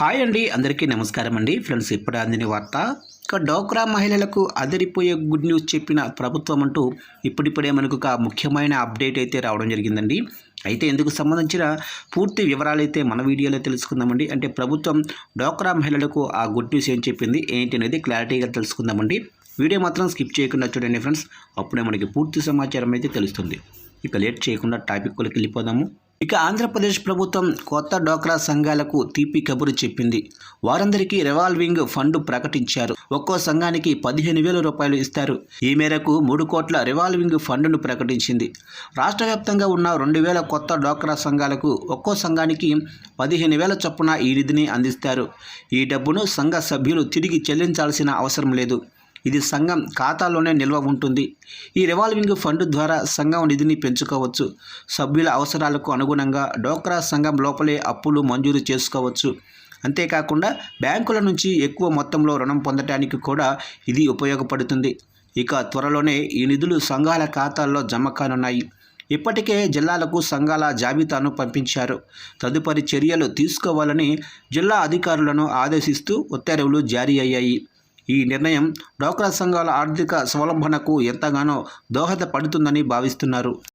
Hi అండి అందరికీ నమస్కారం అండి. ఫ్రెండ్స్ ఇప్పుడు అందిన వార్త ఇక డోక్రా మహిళలకు అదిరిపోయే గుడ్ న్యూస్ చెప్పిన ప్రభుత్వం అంటూ ఇప్పుడిప్పుడే మనకు ఒక ముఖ్యమైన అప్డేట్ అయితే రావడం జరిగిందండి. అయితే ఇందుకు సంబంధించిన పూర్తి వివరాలు అయితే మన వీడియోలో తెలుసుకుందామండి. అంటే ప్రభుత్వం డోక్రా మహిళలకు ఆ గుడ్ న్యూస్ ఏం చెప్పింది ఏంటి అనేది క్లారిటీగా తెలుసుకుందామండి. వీడియో మాత్రం స్కిప్ చేయకుండా చూడండి ఫ్రెండ్స్. అప్పుడే మనకి పూర్తి సమాచారం అయితే తెలుస్తుంది. ఇక లేట్ చేయకుండా టాపిక్లోకి వెళ్ళిపోదాము. ఇక ఆంధ్రప్రదేశ్ ప్రభుత్వం కొత్త డోక్రా సంఘాలకు తీపి కబురు చెప్పింది. వారందరికీ రివాల్వింగ్ ఫండ్ ప్రకటించారు. ఒక్కో సంఘానికి పదిహేను వేల రూపాయలు ఇస్తారు. ఈ మేరకు మూడు కోట్ల రివాల్వింగ్ ఫండ్ను ప్రకటించింది. రాష్ట్ర వ్యాప్తంగా ఉన్న రెండు వేల కొత్త డోక్రా సంఘాలకు ఒక్కో సంఘానికి పదిహేను వేల చొప్పున ఈ నిధిని అందిస్తారు. ఈ డబ్బును సంఘ సభ్యులు తిరిగి చెల్లించాల్సిన అవసరం లేదు. ఇది సంఘం ఖాతాలోనే నిల్వ ఉంటుంది. ఈ రివాల్వింగ్ ఫండ్ ద్వారా సంఘం నిధిని పెంచుకోవచ్చు. సభ్యుల అవసరాలకు అనుగుణంగా డోక్రా సంఘం లోపలే అప్పులు మంజూరు చేసుకోవచ్చు. అంతేకాకుండా బ్యాంకుల నుంచి ఎక్కువ మొత్తంలో రుణం పొందటానికి కూడా ఇది ఉపయోగపడుతుంది. ఇక త్వరలోనే ఈ నిధులు సంఘాల ఖాతాల్లో జమ కానున్నాయి. ఇప్పటికే జిల్లాలకు సంఘాల జాబితాను పంపించారు. తదుపరి చర్యలు తీసుకోవాలని జిల్లా అధికారులను ఆదేశిస్తూ ఉత్తర్వులు జారీ అయ్యాయి. ఈ నిర్ణయం డోక్రా సంఘాల ఆర్థిక స్వలంబనకు ఎంతగానో దోహదపడుతుందని భావిస్తున్నారు.